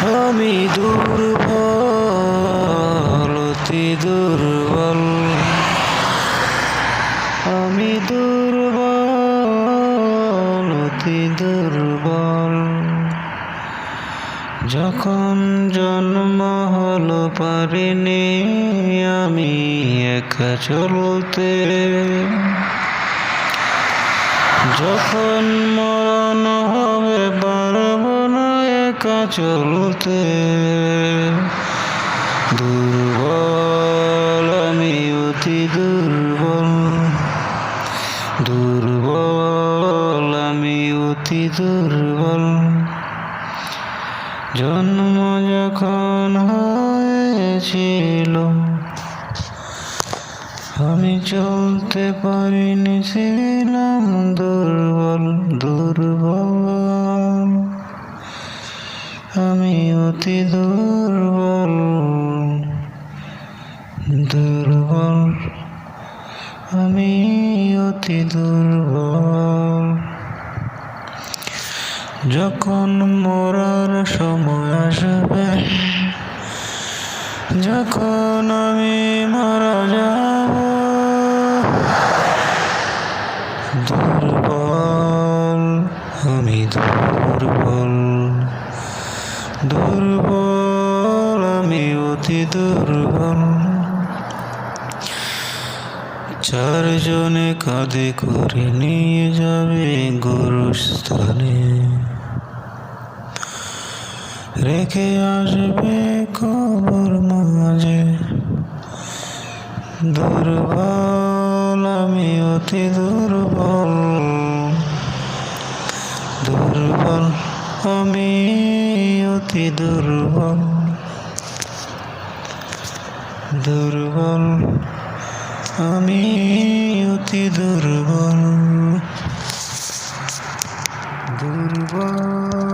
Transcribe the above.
আমি দুর্বল, অতি দুর্বল। আমি দুর্বল, অতি দুর্বল। যখন জন্ম হলো পারিনি আমি একা চলতে। যখন মরণ হবে পারব একা চলতে দুর্বল আমি অতি দুর্বল। দুর্বল আমি অতি দুর্বল। জন্ম যখন হয়েছিল, আমি চলতে পারিনি, ছিলাম দুর্বল দুর্বল। আমি অতি দুর্বল দুর্বল। আমি অতি দুর্বল। যখন মরার সময় আসবে, যখন আমি মারা যাব, দুর্বল, আমি দুর্বল। দুর্বল আমি অতি দুর্বল। চারজনে কাঁধে করে নিয়ে যাবে গুরুস্থানে। রেখে আসবে কবর মাঝে। দুর্বল আমি অতি দুর্বল। দুর্বল আমি অতি দুর্বল। দুর্বল। আমি অতি দুর্বল। দুর্বল।